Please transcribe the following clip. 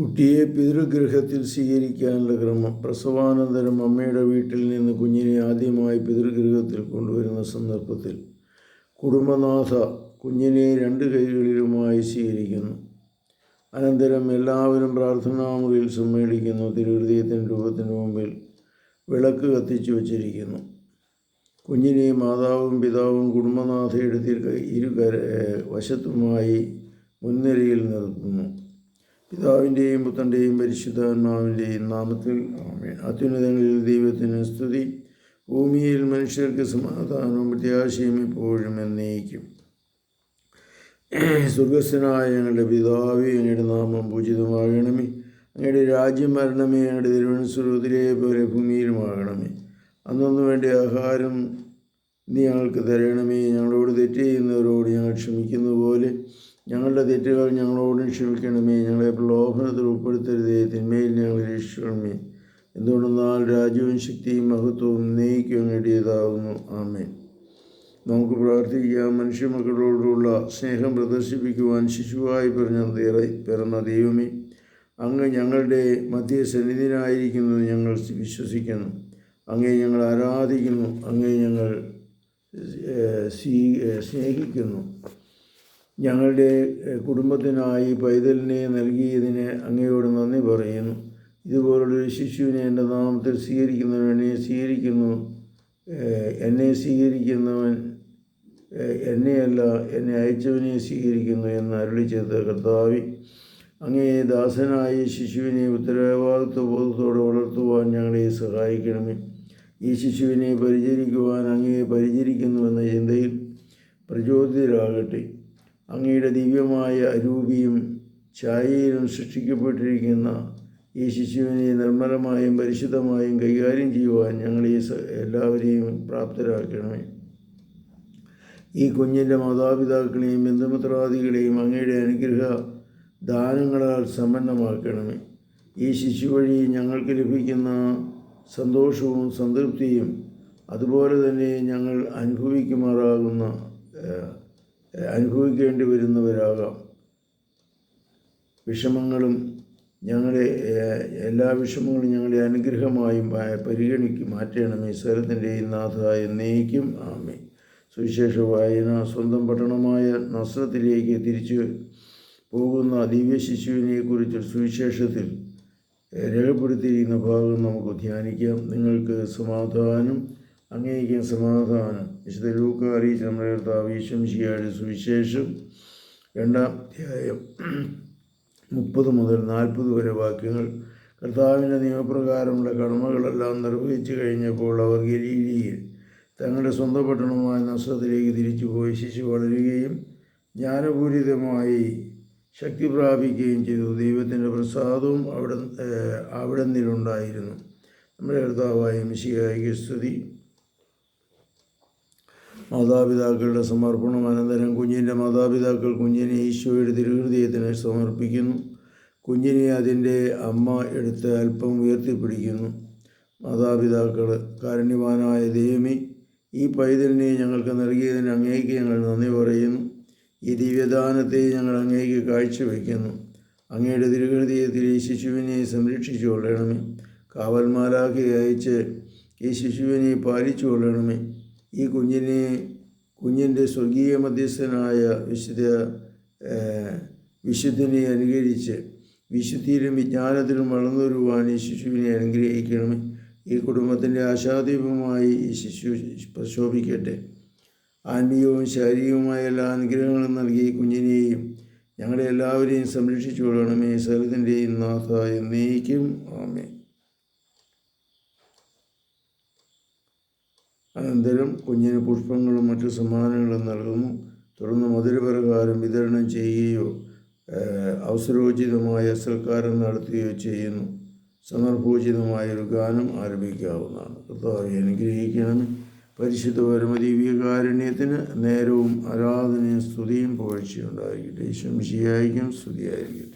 കുട്ടിയെ പിതൃഗൃഹത്തിൽ സ്വീകരിക്കാനുള്ള ക്രമം. പ്രസവാനന്തരം അമ്മയുടെ വീട്ടിൽ നിന്ന് കുഞ്ഞിനെ ആദ്യമായി പിതൃഗൃഹത്തിൽ കൊണ്ടുവരുന്ന സന്ദർഭത്തിൽ കുടുംബനാഥ കുഞ്ഞിനെ രണ്ട് കൈകളിലുമായി സ്വീകരിക്കുന്നു. അനന്തരം എല്ലാവരും പ്രാർത്ഥനാമുറിയിൽ സമ്മേളിക്കുന്നു. തിരുഹൃദയത്തിന്റെ രൂപത്തിന് മുമ്പിൽ വിളക്ക് കത്തിച്ചു വച്ചിരിക്കുന്നു. കുഞ്ഞിനെ മാതാവും പിതാവും കുടുംബനാഥയുടെ ഇരു വശത്തുമായി മുൻനിരയിൽ നിർത്തുന്നു. പിതാവിന്റെയും പുത്രന്റെയും പരിശുദ്ധാത്മാവിന്റെയും നാമത്തിൽ അത്യുന്നതങ്ങളിൽ ദൈവത്തിന് സ്തുതി. ഭൂമിയിൽ മനുഷ്യർക്ക് സമാധാനവും പ്രത്യാശയും എപ്പോഴും എന്നേക്കും. സ്വർഗസ്ഥനായ ഞങ്ങളുടെ പിതാവേ അങ്ങയുടെ നാമം പൂജിതമാകണമേ. അങ്ങയുടെ രാജ്യം വരണമേ. അങ്ങയുടെ തിരുവനന്തപുരത്തിലെ പോലെ ഭൂമിയിലുമാകണമേ അന്നൊന്നു വേണ്ടി ആഹാരം നീ ഞങ്ങൾക്ക് തരണമേ. ഞങ്ങളോട് തെറ്റ് ചെയ്യുന്നവരോട് ഞങ്ങൾ ക്ഷമിക്കുന്ന പോലെ ഞങ്ങളുടെ തെറ്റുകൾ ഞങ്ങളോട് ക്ഷമിക്കണമേ. ഞങ്ങളെ പ്രലോഭനത്തിൽ ഉൾപ്പെടുത്തരുതേ. തിന്മയിൽ ഞങ്ങൾ രക്ഷിക്കണമേ. എന്തുകൊണ്ടെന്നാൽ രാജ്യവും ശക്തിയും മഹത്വവും നയിക്കും നേടിയതാകുന്നു ആമേ നമുക്ക് പ്രാർത്ഥിക്കാം. മനുഷ്യമക്കളോടുള്ള സ്നേഹം പ്രദർശിപ്പിക്കുവാൻ ശിശുവായി പറഞ്ഞ പിറന്ന ദൈവമേ അങ്ങ് ഞങ്ങളുടെ മധ്യസന്നിധിനായിരിക്കുന്നത് ഞങ്ങൾ വിശ്വസിക്കുന്നു. അങ്ങേ ഞങ്ങൾ ആരാധിക്കുന്നു. അങ്ങേ ഞങ്ങൾ സ്നേഹിക്കുന്നു. ഞങ്ങളുടെ കുടുംബത്തിനായി പൈതലിനെ നൽകിയതിന് അങ്ങയോട് നന്ദി പറയുന്നു. ഇതുപോലുള്ളൊരു ശിശുവിനെ എന്റെ നാമത്തിൽ സ്വീകരിക്കുന്നവൻ എന്നെ സ്വീകരിക്കുന്നു. എന്നെ സ്വീകരിക്കുന്നവൻ എന്നെയല്ല എന്നെ അയച്ചവനെ സ്വീകരിക്കുന്നു എന്ന് അരുളി ചെയ്ത കർത്താവി അങ്ങേ ദാസനായ ശിശുവിനെ ഉത്തരവാദിത്വ ബോധത്തോടെ വളർത്തുവാൻ ഞങ്ങളെ സഹായിക്കണമേ. ഈ ശിശുവിനെ പരിചരിക്കുവാൻ അങ്ങയെ പരിചരിക്കുന്നുവെന്ന ചിന്തയിൽ പ്രചോദിതരാകട്ടെ. അങ്ങയുടെ ദിവ്യമായ അരൂപിയും ഛായയിലും സൃഷ്ടിക്കപ്പെട്ടിരിക്കുന്ന ഈ ശിശുവിനെ നിർമ്മലമായും പരിശുദ്ധമായും കൈകാര്യം ചെയ്യുവാൻ ഞങ്ങൾ ഈ എല്ലാവരെയും പ്രാപ്തരാക്കണമേ. ഈ കുഞ്ഞിന്റെ മാതാപിതാക്കളെയും ബന്ധുമിത്രാദികളെയും അങ്ങയുടെ അനുഗ്രഹ ദാനങ്ങളാൽ സമ്പന്നമാക്കണമേ. ഈ ശിശു വഴി ഞങ്ങൾക്ക് ലഭിക്കുന്ന സന്തോഷവും സംതൃപ്തിയും അതുപോലെ തന്നെ ഞങ്ങൾ അനുഭവിക്കുമാറാകുന്ന അനുഭവിക്കേണ്ടി വരുന്നവരാകാം. വിഷമങ്ങളും ഞങ്ങളെ എല്ലാ വിഷമങ്ങളും ഞങ്ങളെ അനുഗ്രഹമായും പരിഗണിക്കും മാറ്റണമേ സ്വരത്തിന്റെ നാഥ എന്നേക്കും ആമേ സുവിശേഷ വായന സ്വന്തം പട്ടണമായ നസ്രത്തിലേക്ക് തിരിച്ചു പോകുന്ന ദിവ്യ ശിശുവിനെക്കുറിച്ച് സുവിശേഷത്തിൽ രേഖപ്പെടുത്തിയിരിക്കുന്ന ഭാഗം നമുക്ക് ധ്യാനിക്കാം. നിങ്ങൾക്ക് സമാധാനം അങ്ങേക്കും സമാധാനം. വിശുദ്ധ ലൂക്ക അറിയിച്ച് നമ്മുടെ കർത്താവ് ഈശംശിയായുടെ സുവിശേഷം രണ്ടാം അധ്യായം മുപ്പത് മുതൽ നാൽപ്പത് വരെ വാക്യങ്ങൾ. കർത്താവിന്റെ നിയമപ്രകാരമുള്ള കടമകളെല്ലാം നിർവഹിച്ചു കഴിഞ്ഞപ്പോൾ അവർ ഗലീലിയിൽ തങ്ങളുടെ സ്വന്തം പട്ടണമായ നസ്രത്തിലേക്ക് തിരിച്ചുപോയി ശിശു വളരുകയും ജ്ഞാനപൂരിതമായി ശക്തി പ്രാപിക്കുകയും ചെയ്തു. ദൈവത്തിന്റെ പ്രസാദവും അവിടെ അവിടെ നിന്നുണ്ടായിരുന്നു നമ്മുടെ കർത്താവായ മിശിയായ സ്തുതി. മാതാപിതാക്കളുടെ സമർപ്പണം അനന്തരം കുഞ്ഞിന്റെ മാതാപിതാക്കൾ കുഞ്ഞിനെ ഈശോയുടെ തിരുഹൃദയത്തിന് സമർപ്പിക്കുന്നു. കുഞ്ഞിനെ അതിന്റെ അമ്മ എടുത്ത് അല്പം ഉയർത്തിപ്പിടിക്കുന്നു. മാതാപിതാക്കൾ കാരുണ്യവാനായ ദൈവമേ ഈ പൈതലിനെ ഞങ്ങൾക്ക് നൽകിയതിന് അങ്ങേക്ക് ഞങ്ങൾ നന്ദി പറയുന്നു. ഈ ദിവ്യദാനത്തെ ഞങ്ങൾ അങ്ങേക്ക് കാഴ്ചവെക്കുന്നു അങ്ങയുടെ തിരുഹൃദയത്തിൽ ഈ ശിശുവിനെ സംരക്ഷിച്ചു കൊള്ളണമേ. കാവൽമാരാക്കി അയച്ച് ഈ ശിശുവിനെ പാലിച്ചു കൊള്ളണമേ. ഈ കുഞ്ഞിനെ കുഞ്ഞിന്റെ സ്വർഗീയ മധ്യസ്ഥനായ വിശുദ്ധ വിശുദ്ധനെ അനുകരിച്ച് വിശുദ്ധിയിലും വിജ്ഞാനത്തിലും വളർന്നു വരുവാൻ ഈ ശിശുവിനെ അനുഗ്രഹിക്കണമേ. ഈ കുടുംബത്തിന്റെ ആശാദീപമായി ഈ ശിശു പ്രശോഭിക്കട്ടെ. ആത്മീയവും ശാരീരികവുമായ എല്ലാ അനുഗ്രഹങ്ങളും നൽകി കുഞ്ഞിനെയും ഞങ്ങളെ എല്ലാവരെയും സംരക്ഷിച്ചു കൊള്ളണമേ സകലത്തിന്റെയും നാഥ എന്നേക്കും. ആമേ അനന്തരം കുഞ്ഞിന് പുഷ്പങ്ങളും മറ്റു സമ്മാനങ്ങളും നൽകുന്നു. തുടർന്ന് മധുരപ്രകാരം വിതരണം ചെയ്യുകയോ അവസരോചിതമായ സൽക്കാരം നടത്തുകയോ ചെയ്യുന്നു. സന്ദർഭോചിതമായ ഒരു ഗാനം ആരംഭിക്കാവുന്നതാണ്. കർത്താവെ അനുഗ്രഹിക്കണമേ. പരിശുദ്ധ പരമദീവ്യകാരുണ്യത്തിന് നേരവും ആരാധനയും സ്തുതിയും പുകഴ്ചയുണ്ടായിരിക്കട്ടെ ശംശിയായിരിക്കും സ്തുതിയായിരിക്കും